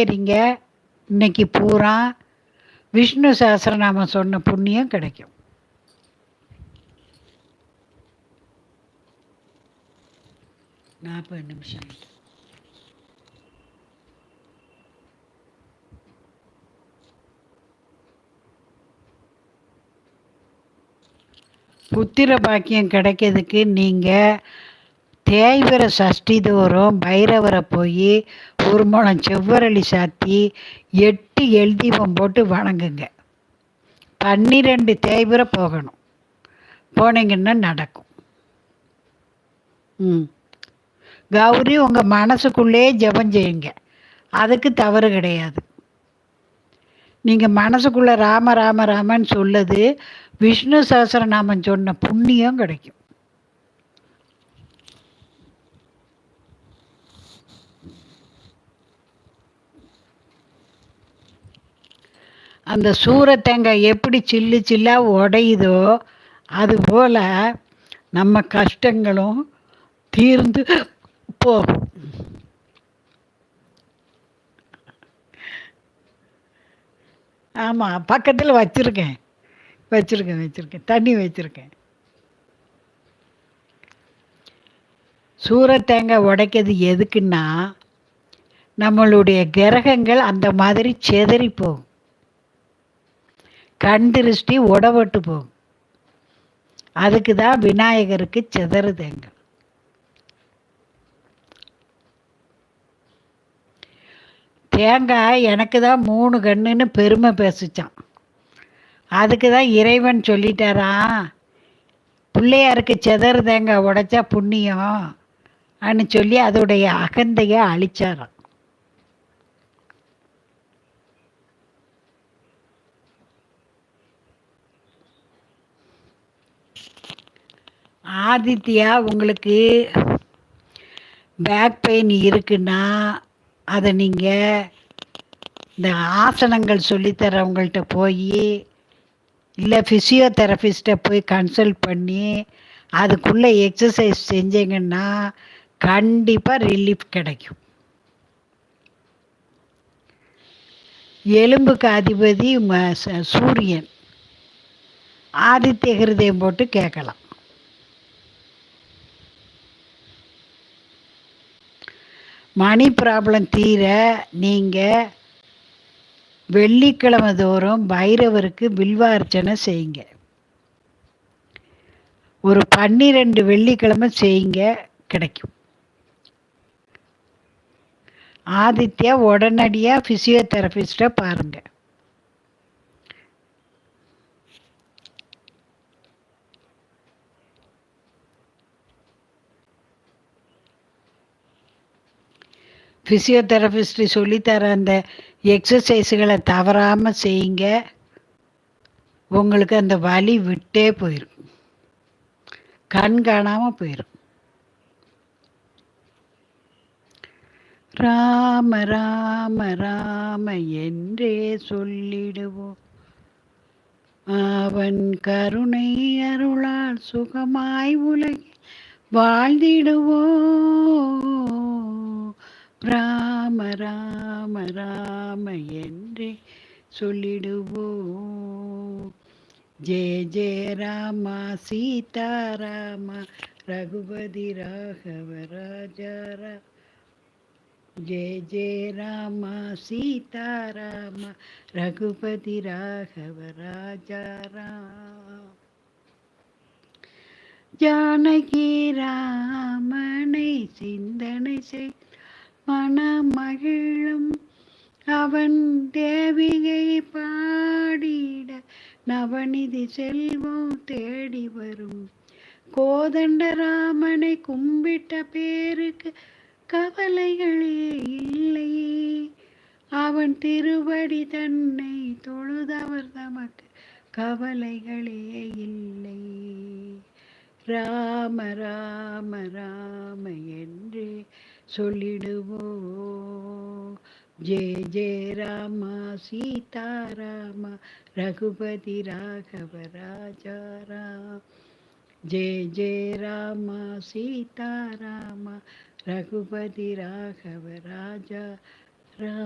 இருங்க இன்னைக்கு பூரா விஷ்ணு சஹஸ்ரநாமம் சொன்ன புண்ணியம் கிடைக்கும். நாற்பது நிமிஷம். புத்திர பாக்கியம் கிடைக்கிறதுக்கு நீங்கள் தேய்பிர சஷ்டி தோறும் பைரவரை போய் ஒரு முழம் செவ்வரளி சாத்தி எட்டு எழுதீபம் போட்டு வணங்குங்க. பன்னிரெண்டு தேய்பிர போகணும். போனீங்கன்னா நடக்கும். ம். கௌரி உங்கள் மனசுக்குள்ளே ஜெபம் செய்யுங்க. அதுக்கு தவறு கிடையாது. நீங்கள் மனசுக்குள்ளே ராம ராம ராமன்னு சொல்லுது விஷ்ணு சஹஸ்ரநாமம் சொன்ன புண்ணியம் கிடைக்கும். அந்த சூரத்தேங்காய் எப்படி சில்லு சில்லாக உடையுதோ அதுபோல் நம்ம கஷ்டங்களும் தீர்ந்து போகும். ஆமாம் பக்கத்தில் வச்சுருக்கேன். வச்சுருக்கேன் வச்சுருக்கேன். தண்ணி வச்சுருக்கேன். சூரத்தேங்காய் உடைக்கிறது எதுக்குன்னா நம்மளுடைய கிரகங்கள் அந்த மாதிரி செதறி போகும். கண் திருஷ்டி உடவட்டு போகும். அதுக்கு தான் விநாயகருக்கு செதறு தேங்காய் தேங்காய் எனக்கு தான் மூணு கண்ணுன்னு பெருமை பேசிச்சான் அதுக்கு தான் இறைவன் சொல்லிட்டாரா பிள்ளையாருக்கு செதறு தேங்காய் உடைச்சா புண்ணியம் அன்னு சொல்லி அதோடைய அகந்தையை அழிச்சாராம். ஆதித்யா உங்களுக்கு பேக் பெயின் இருக்குன்னா அதை நீங்கள் இந்த ஆசனங்கள் சொல்லித்தரவங்கள்ட்ட போய் இல்லை ஃபிசியோதெரபிஸ்ட்டை போய் கன்சல்ட் பண்ணி அதுக்குள்ளே எக்ஸசைஸ் செஞ்சீங்கன்னா கண்டிப்பாக ரிலீஃப் கிடைக்கும். எலும்புக்கு அதிபதி ம- ச- சூரியன். ஆதித்ய ஹிருதயம் போட்டு கேட்கலாம். மணி ப்ராப்ளம் தீர நீங்கள் வெள்ளிக்கிழமை தோறும் பைரவருக்கு பில்வார்ச்சனை செய்யுங்க. ஒரு பன்னிரெண்டு வெள்ளிக்கிழமை செய்யுங்க கிடைக்கும். ஆதித்யா உடனடியாக ஃபிசியோதெரபிஸ்ட்டை பாருங்கள் ஃபிசியோதெரபிஸ்ட்டு சொல்லித்தர அந்த எக்ஸசைஸுகளை தவறாமல் செய்யுங்க. உங்களுக்கு அந்த வலி விட்டே போயிடும் கண் காணாமல் போயிடும் ராம ராம ராம என்றே சொல்லிடுவோம். அவன் கருணை அருளால் சுகமாய் உலகி வாழ்ந்திடுவோம். ராம ராம ராம என்றே சொல்லிடுவோம். ஜெய ஜெய ராமா சீதாராமா ரகுபதி ராகவ ராஜாரா ஜெய ஜெய ராமா சீதாராமா ரகுபதி ராகவ ராஜாராம் ஜானகி ராமனை சிந்தனை செய் மனமகிழும் அவன் தேவிகை பாடிட நவநிதி செல்வம் தேடி வரும். கோதண்டராமனை கும்பிட்ட பேருக்கு கவலைகளே இல்லை. அவன் திருவடி தன்னை தொழுதவர் தமக்கு கவலைகளே இல்லை. ராம ராம ராம என்றே சொல்லிடுவோம் ஜெய ஜெய ராமா சீதாராமா ரகுபதி ராகவ ராஜாராம் ஜெய ஜெய ராமா சீதாராமா ரகுபதி ராகவ ராஜா ரா